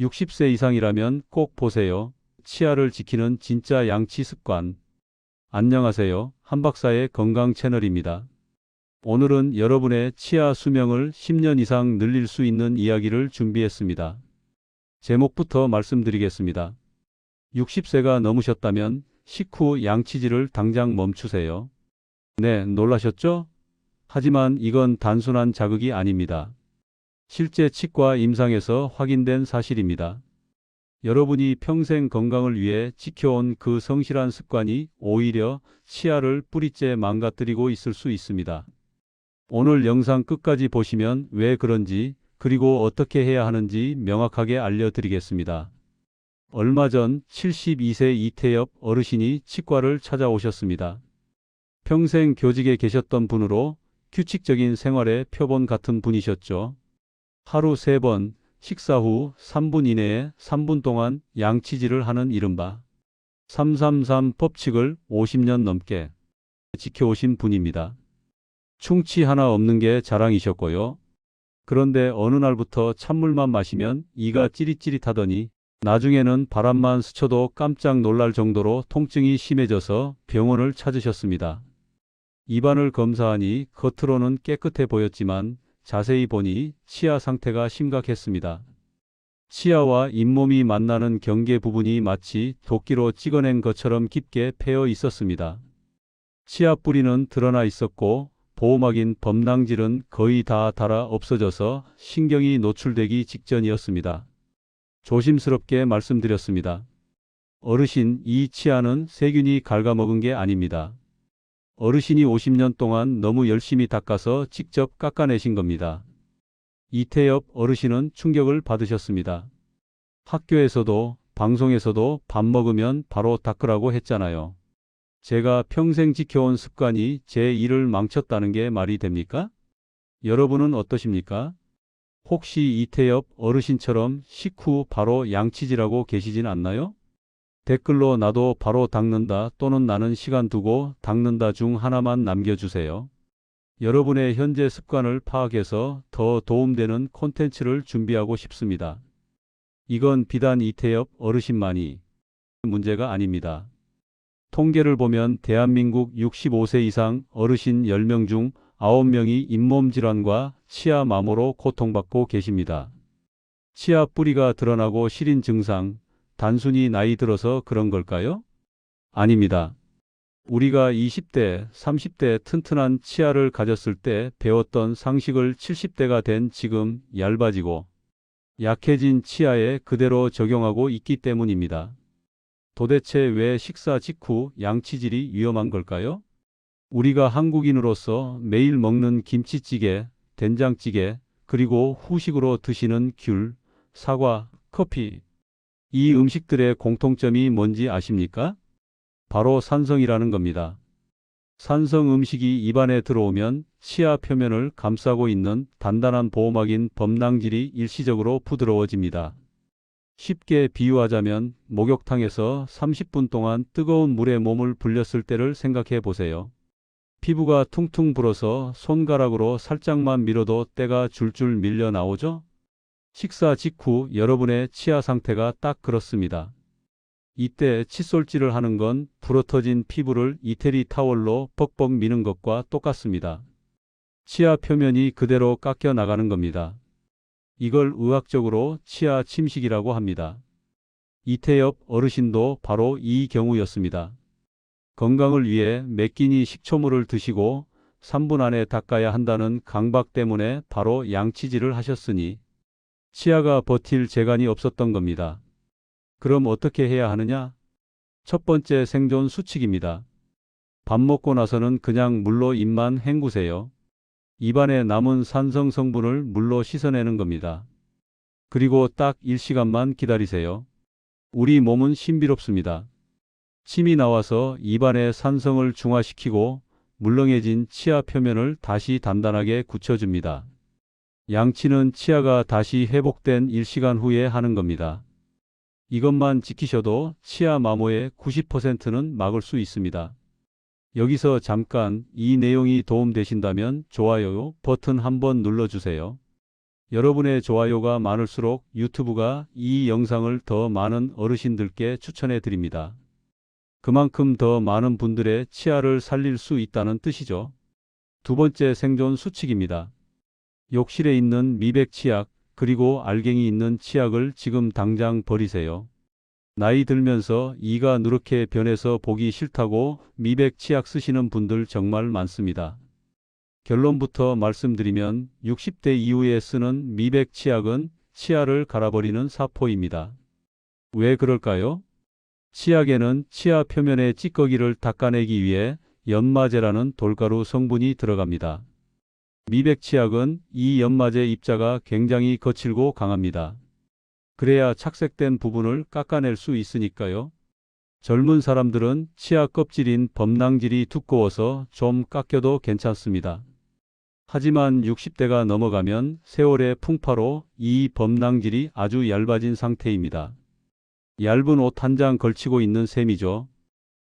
60세 이상이라면 꼭 보세요. 치아를 지키는 진짜 양치 습관. 안녕하세요. 한박사의 건강 채널입니다. 오늘은 여러분의 치아 수명을 10년 이상 늘릴 수 있는 이야기를 준비했습니다. 제목부터 말씀드리겠습니다. 60세가 넘으셨다면 식후 양치질을 당장 멈추세요. 네, 놀라셨죠? 하지만 이건 단순한 자극이 아닙니다. 실제 치과 임상에서 확인된 사실입니다. 여러분이 평생 건강을 위해 지켜온 그 성실한 습관이 오히려 치아를 뿌리째 망가뜨리고 있을 수 있습니다. 오늘 영상 끝까지 보시면 왜 그런지 그리고 어떻게 해야 하는지 명확하게 알려드리겠습니다. 얼마 전 72세 이태엽 어르신이 치과를 찾아오셨습니다. 평생 교직에 계셨던 분으로 규칙적인 생활의 표본 같은 분이셨죠. 하루 3번, 식사 후 3분 이내에 3분 동안 양치질을 하는 이른바 333 법칙을 50년 넘게 지켜오신 분입니다. 충치 하나 없는 게 자랑이셨고요. 그런데 어느 날부터 찬물만 마시면 이가 찌릿찌릿하더니 나중에는 바람만 스쳐도 깜짝 놀랄 정도로 통증이 심해져서 병원을 찾으셨습니다. 입안을 검사하니 겉으로는 깨끗해 보였지만 자세히 보니 치아 상태가 심각했습니다. 치아와 잇몸이 만나는 경계 부분이 마치 도끼로 찍어낸 것처럼 깊게 패여 있었습니다. 치아 뿌리는 드러나 있었고 보호막인 범낭질은 거의 다 닳아 없어져서 신경이 노출되기 직전이었습니다. 조심스럽게 말씀드렸습니다. 어르신, 이 치아는 세균이 갉아먹은 게 아닙니다. 어르신이 50년 동안 너무 열심히 닦아서 직접 깎아내신 겁니다. 이태엽 어르신은 충격을 받으셨습니다. 학교에서도 방송에서도 밥 먹으면 바로 닦으라고 했잖아요. 제가 평생 지켜온 습관이 제 일을 망쳤다는 게 말이 됩니까? 여러분은 어떠십니까? 혹시 이태엽 어르신처럼 식후 바로 양치질하고 계시진 않나요? 댓글로 나도 바로 닦는다 또는 나는 시간 두고 닦는다 중 하나만 남겨주세요. 여러분의 현재 습관을 파악해서 더 도움되는 콘텐츠를 준비하고 싶습니다. 이건 비단 이태엽 어르신만이 문제가 아닙니다. 통계를 보면 대한민국 65세 이상 어르신 10명 중 9명이 잇몸 질환과 치아 마모로 고통받고 계십니다. 치아 뿌리가 드러나고 시린 증상, 단순히 나이 들어서 그런 걸까요? 아닙니다. 우리가 20대, 30대 튼튼한 치아를 가졌을 때 배웠던 상식을 70대가 된 지금 얇아지고 약해진 치아에 그대로 적용하고 있기 때문입니다. 도대체 왜 식사 직후 양치질이 위험한 걸까요? 우리가 한국인으로서 매일 먹는 김치찌개, 된장찌개, 그리고 후식으로 드시는 귤, 사과, 커피. 이 음식들의 공통점이 뭔지 아십니까? 바로 산성이라는 겁니다. 산성 음식이 입안에 들어오면 치아 표면을 감싸고 있는 단단한 보호막인 범낭질이 일시적으로 부드러워집니다. 쉽게 비유하자면 목욕탕에서 30분 동안 뜨거운 물에 몸을 불렸을 때를 생각해 보세요. 피부가 퉁퉁 불어서 손가락으로 살짝만 밀어도 때가 줄줄 밀려 나오죠? 식사 직후 여러분의 치아 상태가 딱 그렇습니다. 이때 칫솔질을 하는 건 부러터진 피부를 이태리 타월로 벅벅 미는 것과 똑같습니다. 치아 표면이 그대로 깎여 나가는 겁니다. 이걸 의학적으로 치아 침식이라고 합니다. 이태엽 어르신도 바로 이 경우였습니다. 건강을 위해 몇 끼니 식초물을 드시고 3분 안에 닦아야 한다는 강박 때문에 바로 양치질을 하셨으니 치아가 버틸 재간이 없었던 겁니다. 그럼 어떻게 해야 하느냐? 첫 번째 생존 수칙입니다. 밥 먹고 나서는 그냥 물로 입만 헹구세요. 입안에 남은 산성 성분을 물로 씻어내는 겁니다. 그리고 딱 1시간만 기다리세요. 우리 몸은 신비롭습니다. 침이 나와서 입안에 산성을 중화시키고 물렁해진 치아 표면을 다시 단단하게 굳혀줍니다. 양치는 치아가 다시 회복된 1시간 후에 하는 겁니다. 이것만 지키셔도 치아 마모의 90%는 막을 수 있습니다. 여기서 잠깐 이 내용이 도움되신다면 좋아요 버튼 한번 눌러주세요. 여러분의 좋아요가 많을수록 유튜브가 이 영상을 더 많은 어르신들께 추천해 드립니다. 그만큼 더 많은 분들의 치아를 살릴 수 있다는 뜻이죠. 두 번째 생존 수칙입니다. 욕실에 있는 미백 치약, 그리고 알갱이 있는 치약을 지금 당장 버리세요. 나이 들면서 이가 누렇게 변해서 보기 싫다고 미백 치약 쓰시는 분들 정말 많습니다. 결론부터 말씀드리면 60대 이후에 쓰는 미백 치약은 치아를 갈아버리는 사포입니다. 왜 그럴까요? 치약에는 치아 표면의 찌꺼기를 닦아내기 위해 연마제라는 돌가루 성분이 들어갑니다. 미백 치약은 이 연마제 입자가 굉장히 거칠고 강합니다. 그래야 착색된 부분을 깎아낼 수 있으니까요. 젊은 사람들은 치아 껍질인 범낭질이 두꺼워서 좀 깎여도 괜찮습니다. 하지만 60대가 넘어가면 세월의 풍파로 이 범낭질이 아주 얇아진 상태입니다. 얇은 옷 한 장 걸치고 있는 셈이죠.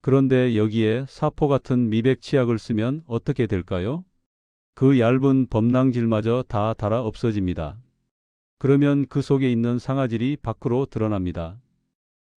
그런데 여기에 사포 같은 미백 치약을 쓰면 어떻게 될까요? 그 얇은 범낭질마저 다 달아 없어집니다. 그러면 그 속에 있는 상아질이 밖으로 드러납니다.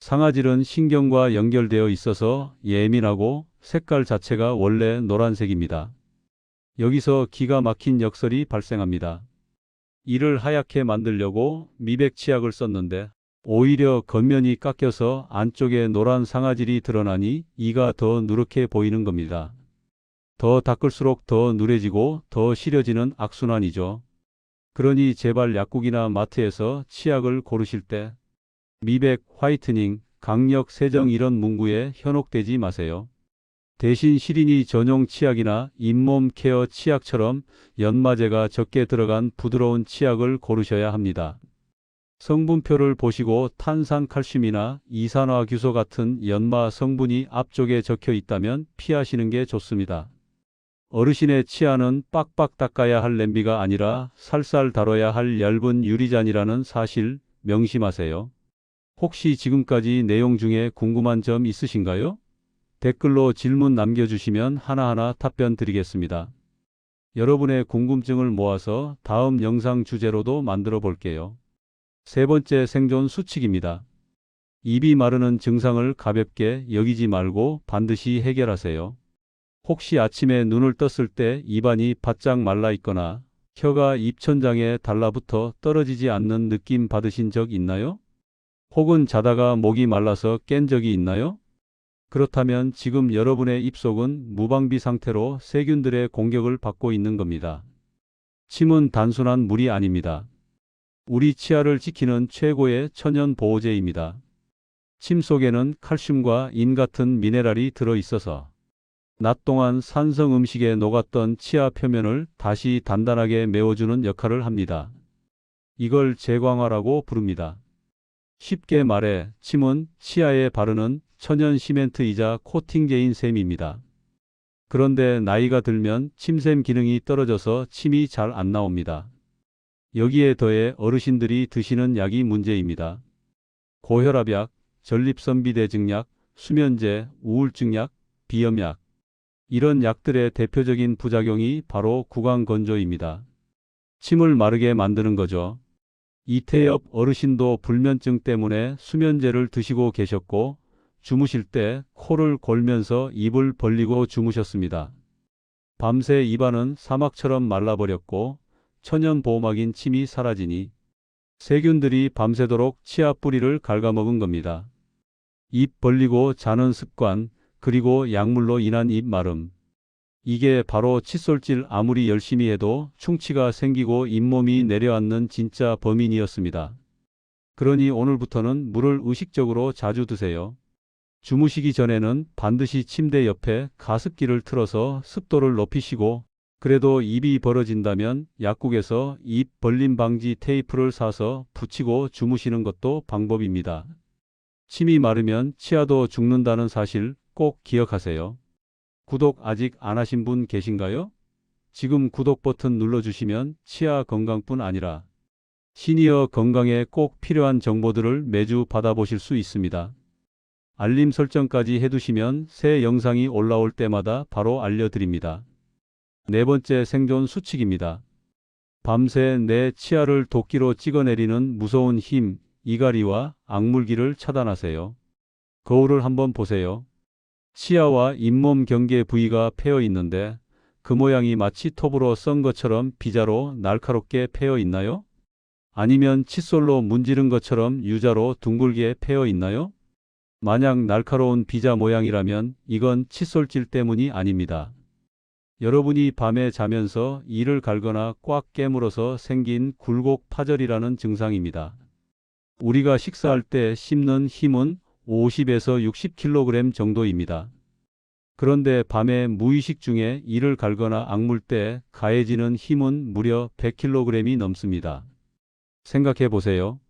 상아질은 신경과 연결되어 있어서 예민하고 색깔 자체가 원래 노란색입니다. 여기서 기가 막힌 역설이 발생합니다. 이를 하얗게 만들려고 미백 치약을 썼는데 오히려 겉면이 깎여서 안쪽에 노란 상아질이 드러나니 이가 더 누렇게 보이는 겁니다. 더 닦을수록 더 누래지고 더 시려지는 악순환이죠. 그러니 제발 약국이나 마트에서 치약을 고르실 때 미백, 화이트닝, 강력 세정 이런 문구에 현혹되지 마세요. 대신 시린이 전용 치약이나 잇몸 케어 치약처럼 연마제가 적게 들어간 부드러운 치약을 고르셔야 합니다. 성분표를 보시고 탄산칼슘이나 이산화규소 같은 연마 성분이 앞쪽에 적혀 있다면 피하시는 게 좋습니다. 어르신의 치아는 빡빡 닦아야 할 냄비가 아니라 살살 다뤄야 할 얇은 유리잔이라는 사실 명심하세요. 혹시 지금까지 내용 중에 궁금한 점 있으신가요? 댓글로 질문 남겨주시면 하나하나 답변 드리겠습니다. 여러분의 궁금증을 모아서 다음 영상 주제로도 만들어 볼게요. 세 번째 생존 수칙입니다. 입이 마르는 증상을 가볍게 여기지 말고 반드시 해결하세요. 혹시 아침에 눈을 떴을 때 입안이 바짝 말라 있거나 혀가 입천장에 달라붙어 떨어지지 않는 느낌 받으신 적 있나요? 혹은 자다가 목이 말라서 깬 적이 있나요? 그렇다면 지금 여러분의 입속은 무방비 상태로 세균들의 공격을 받고 있는 겁니다. 침은 단순한 물이 아닙니다. 우리 치아를 지키는 최고의 천연 보호제입니다. 침 속에는 칼슘과 인 같은 미네랄이 들어 있어서 낮 동안 산성 음식에 녹았던 치아 표면을 다시 단단하게 메워주는 역할을 합니다. 이걸 제광화라고 부릅니다. 쉽게 말해 침은 치아에 바르는 천연 시멘트이자 코팅제인 셈입니다. 그런데 나이가 들면 침샘 기능이 떨어져서 침이 잘 안 나옵니다. 여기에 더해 어르신들이 드시는 약이 문제입니다. 고혈압약, 전립선비대증약, 수면제, 우울증약, 비염약. 이런 약들의 대표적인 부작용이 바로 구강건조입니다. 침을 마르게 만드는 거죠. 이태엽 어르신도 불면증 때문에 수면제를 드시고 계셨고 주무실 때 코를 골면서 입을 벌리고 주무셨습니다. 밤새 입안은 사막처럼 말라버렸고 천연 보호막인 침이 사라지니 세균들이 밤새도록 치아 뿌리를 갉아먹은 겁니다. 입 벌리고 자는 습관, 그리고 약물로 인한 입 마름. 이게 바로 칫솔질 아무리 열심히 해도 충치가 생기고 잇몸이 내려앉는 진짜 범인이었습니다. 그러니 오늘부터는 물을 의식적으로 자주 드세요. 주무시기 전에는 반드시 침대 옆에 가습기를 틀어서 습도를 높이시고 그래도 입이 벌어진다면 약국에서 입 벌림 방지 테이프를 사서 붙이고 주무시는 것도 방법입니다. 침이 마르면 치아도 죽는다는 사실 꼭 기억하세요. 구독 아직 안 하신 분 계신가요? 지금 구독 버튼 눌러주시면 치아 건강뿐 아니라 시니어 건강에 꼭 필요한 정보들을 매주 받아보실 수 있습니다. 알림 설정까지 해두시면 새 영상이 올라올 때마다 바로 알려드립니다. 네 번째 생존 수칙입니다. 밤새 내 치아를 도끼로 찍어내리는 무서운 힘, 이갈이와 악물기를 차단하세요. 거울을 한번 보세요. 치아와 잇몸 경계 부위가 패여 있는데 그 모양이 마치 톱으로 썬 것처럼 비자로 날카롭게 패여 있나요? 아니면 칫솔로 문지른 것처럼 유자로 둥글게 패여 있나요? 만약 날카로운 비자 모양이라면 이건 칫솔질 때문이 아닙니다. 여러분이 밤에 자면서 이를 갈거나 꽉 깨물어서 생긴 굴곡 파절이라는 증상입니다. 우리가 식사할 때 씹는 힘은 50에서 60kg 정도입니다. 그런데 밤에 무의식 중에 이를 갈거나 악물 때 가해지는 힘은 무려 100kg이 넘습니다. 생각해 보세요.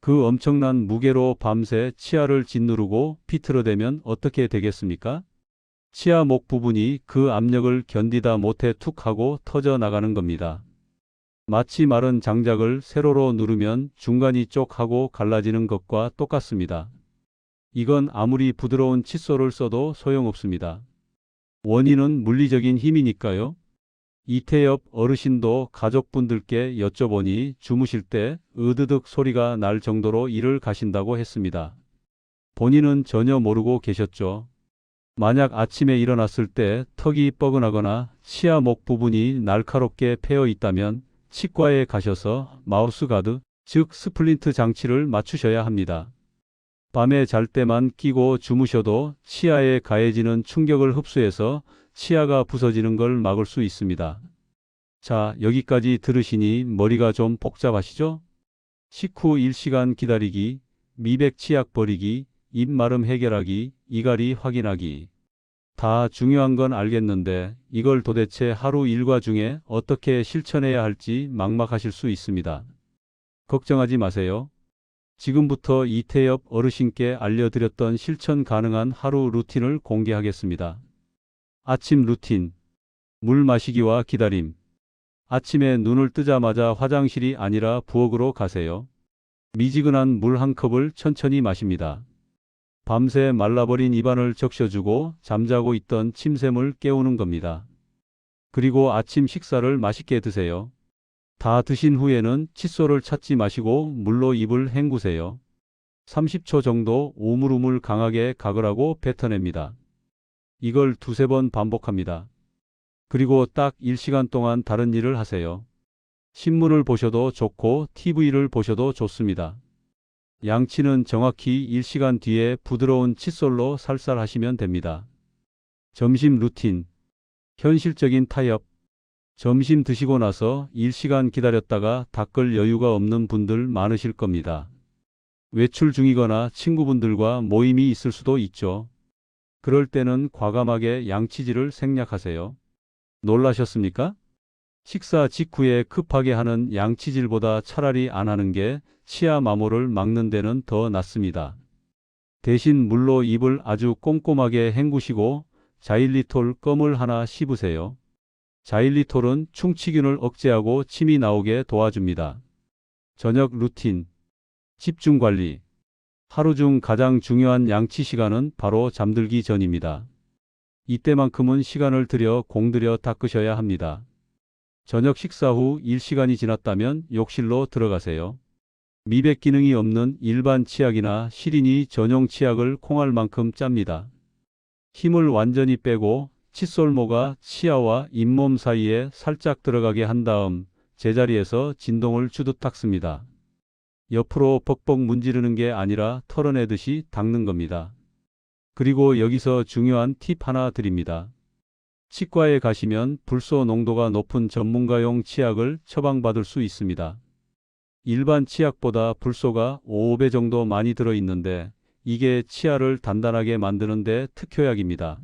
그 엄청난 무게로 밤새 치아를 짓누르고 비틀어대면 어떻게 되겠습니까? 치아 목 부분이 그 압력을 견디다 못해 툭 하고 터져 나가는 겁니다. 마치 마른 장작을 세로로 누르면 중간이 쪽하고 갈라지는 것과 똑같습니다. 이건 아무리 부드러운 칫솔을 써도 소용없습니다. 원인은 물리적인 힘이니까요. 이태엽 어르신도 가족분들께 여쭤보니 주무실 때 으드득 소리가 날 정도로 이를 가신다고 했습니다. 본인은 전혀 모르고 계셨죠. 만약 아침에 일어났을 때 턱이 뻐근하거나 치아 목 부분이 날카롭게 패여 있다면 치과에 가셔서 마우스 가드, 즉 스플린트 장치를 맞추셔야 합니다. 밤에 잘 때만 끼고 주무셔도 치아에 가해지는 충격을 흡수해서 치아가 부서지는 걸 막을 수 있습니다. 자, 여기까지 들으시니 머리가 좀 복잡하시죠? 식후 1시간 기다리기, 미백 치약 버리기, 입 마름 해결하기, 이갈이 확인하기. 다 중요한 건 알겠는데 이걸 도대체 하루 일과 중에 어떻게 실천해야 할지 막막하실 수 있습니다. 걱정하지 마세요. 지금부터 이태엽 어르신께 알려드렸던 실천 가능한 하루 루틴을 공개하겠습니다. 아침 루틴. 물 마시기와 기다림. 아침에 눈을 뜨자마자 화장실이 아니라 부엌으로 가세요. 미지근한 물 한 컵을 천천히 마십니다. 밤새 말라버린 입안을 적셔주고 잠자고 있던 침샘을 깨우는 겁니다. 그리고 아침 식사를 맛있게 드세요. 다 드신 후에는 칫솔을 찾지 마시고 물로 입을 헹구세요. 30초 정도 우물우물 강하게 가글하고 뱉어냅니다. 이걸 두세 번 반복합니다. 그리고 딱 1시간 동안 다른 일을 하세요. 신문을 보셔도 좋고 TV를 보셔도 좋습니다. 양치는 정확히 1시간 뒤에 부드러운 칫솔로 살살 하시면 됩니다. 점심 루틴. 현실적인 타협. 점심 드시고 나서 1시간 기다렸다가 닦을 여유가 없는 분들 많으실 겁니다. 외출 중이거나 친구분들과 모임이 있을 수도 있죠. 그럴 때는 과감하게 양치질을 생략하세요. 놀라셨습니까? 식사 직후에 급하게 하는 양치질보다 차라리 안 하는 게 치아 마모를 막는 데는 더 낫습니다. 대신 물로 입을 아주 꼼꼼하게 헹구시고 자일리톨 껌을 하나 씹으세요. 자일리톨은 충치균을 억제하고 침이 나오게 도와줍니다. 저녁 루틴. 집중 관리. 하루 중 가장 중요한 양치 시간은 바로 잠들기 전입니다. 이때만큼은 시간을 들여 공들여 닦으셔야 합니다. 저녁 식사 후 1시간이 지났다면 욕실로 들어가세요. 미백 기능이 없는 일반 치약이나 시린이 전용 치약을 콩알 만큼 짭니다. 힘을 완전히 빼고 칫솔모가 치아와 잇몸 사이에 살짝 들어가게 한 다음 제자리에서 진동을 주듯 닦습니다. 옆으로 벅벅 문지르는 게 아니라 털어내듯이 닦는 겁니다. 그리고 여기서 중요한 팁 하나 드립니다. 치과에 가시면 불소 농도가 높은 전문가용 치약을 처방받을 수 있습니다. 일반 치약보다 불소가 5배 정도 많이 들어있는데 이게 치아를 단단하게 만드는데 특효약입니다.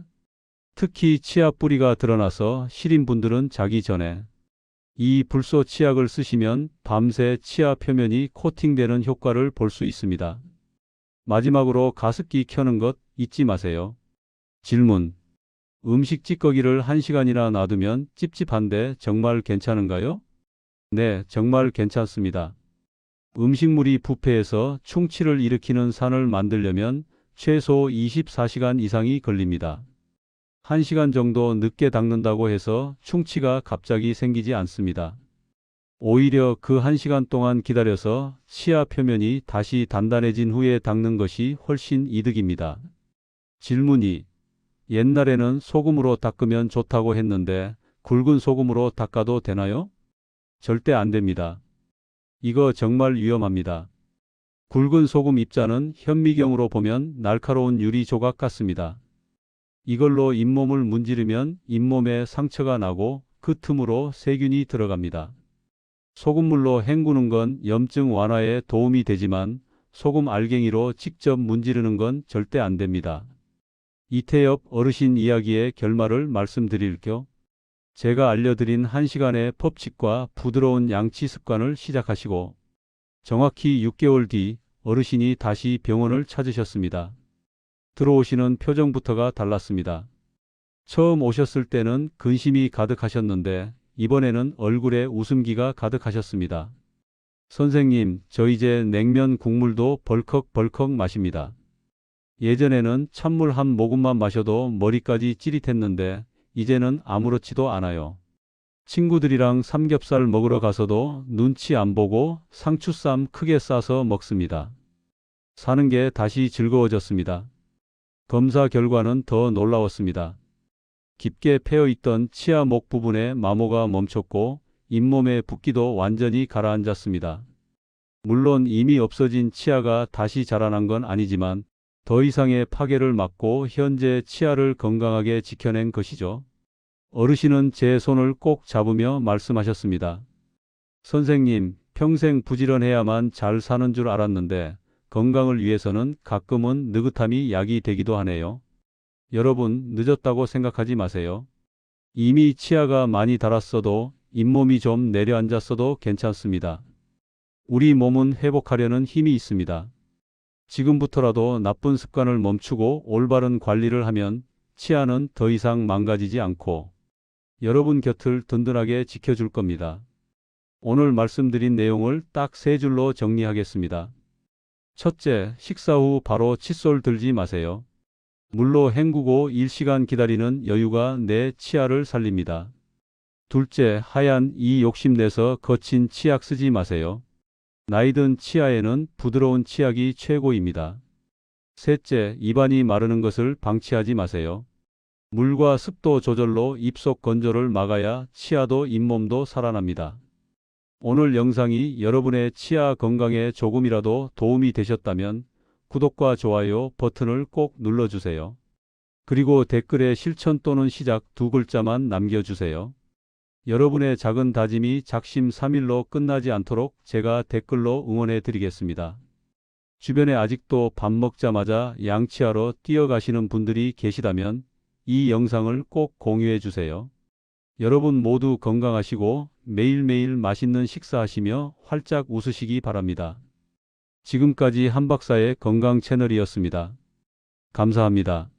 특히 치아 뿌리가 드러나서 시린 분들은 자기 전에 이 불소 치약을 쓰시면 밤새 치아 표면이 코팅되는 효과를 볼 수 있습니다. 마지막으로 가습기 켜는 것 잊지 마세요. 질문. 음식 찌꺼기를 1시간이나 놔두면 찝찝한데 정말 괜찮은가요? 네, 정말 괜찮습니다. 음식물이 부패해서 충치를 일으키는 산을 만들려면 최소 24시간 이상이 걸립니다. 1시간 정도 늦게 닦는다고 해서 충치가 갑자기 생기지 않습니다. 오히려 그한 시간 동안 기다려서 치아 표면이 다시 단단해진 후에 닦는 것이 훨씬 이득입니다. 질문이 옛날에는 소금으로 닦으면 좋다고 했는데 굵은 소금으로 닦아도 되나요? 절대 안 됩니다. 이거 정말 위험합니다. 굵은 소금 입자는 현미경으로 보면 날카로운 유리 조각 같습니다. 이걸로 잇몸을 문지르면 잇몸에 상처가 나고 그 틈으로 세균이 들어갑니다. 소금물로 헹구는 건 염증 완화에 도움이 되지만 소금 알갱이로 직접 문지르는 건 절대 안 됩니다. 이태엽 어르신 이야기의 결말을 말씀드릴게요. 제가 알려드린 1시간의 법칙과 부드러운 양치 습관을 시작하시고 정확히 6개월 뒤 어르신이 다시 병원을 찾으셨습니다. 들어오시는 표정부터가 달랐습니다. 처음 오셨을 때는 근심이 가득하셨는데 이번에는 얼굴에 웃음기가 가득하셨습니다. 선생님, 저 이제 냉면 국물도 벌컥벌컥 마십니다. 예전에는 찬물 한 모금만 마셔도 머리까지 찌릿했는데 이제는 아무렇지도 않아요. 친구들이랑 삼겹살 먹으러 가서도 눈치 안 보고 상추쌈 크게 싸서 먹습니다. 사는 게 다시 즐거워졌습니다. 검사 결과는 더 놀라웠습니다. 깊게 패여 있던 치아 목 부분의 마모가 멈췄고 잇몸의 붓기도 완전히 가라앉았습니다. 물론 이미 없어진 치아가 다시 자라난 건 아니지만 더 이상의 파괴를 막고 현재 치아를 건강하게 지켜낸 것이죠. 어르신은 제 손을 꼭 잡으며 말씀하셨습니다. 선생님, 평생 부지런해야만 잘 사는 줄 알았는데 건강을 위해서는 가끔은 느긋함이 약이 되기도 하네요. 여러분, 늦었다고 생각하지 마세요. 이미 치아가 많이 닳았어도 잇몸이 좀 내려앉았어도 괜찮습니다. 우리 몸은 회복하려는 힘이 있습니다. 지금부터라도 나쁜 습관을 멈추고 올바른 관리를 하면 치아는 더 이상 망가지지 않고 여러분 곁을 든든하게 지켜줄 겁니다. 오늘 말씀드린 내용을 딱 세 줄로 정리하겠습니다. 첫째, 식사 후 바로 칫솔 들지 마세요. 물로 헹구고 1시간 기다리는 여유가 내 치아를 살립니다. 둘째, 하얀 이 욕심내서 거친 치약 쓰지 마세요. 나이든 치아에는 부드러운 치약이 최고입니다. 셋째, 입안이 마르는 것을 방치하지 마세요. 물과 습도 조절로 입속 건조를 막아야 치아도 잇몸도 살아납니다. 오늘 영상이 여러분의 치아 건강에 조금이라도 도움이 되셨다면 구독과 좋아요 버튼을 꼭 눌러주세요. 그리고 댓글에 실천 또는 시작 두 글자만 남겨주세요. 여러분의 작은 다짐이 작심삼일로 끝나지 않도록 제가 댓글로 응원해 드리겠습니다. 주변에 아직도 밥 먹자마자 양치하러 뛰어가시는 분들이 계시다면 이 영상을 꼭 공유해 주세요. 여러분 모두 건강하시고 매일매일 맛있는 식사하시며 활짝 웃으시기 바랍니다. 지금까지 한박사의 건강 채널이었습니다. 감사합니다.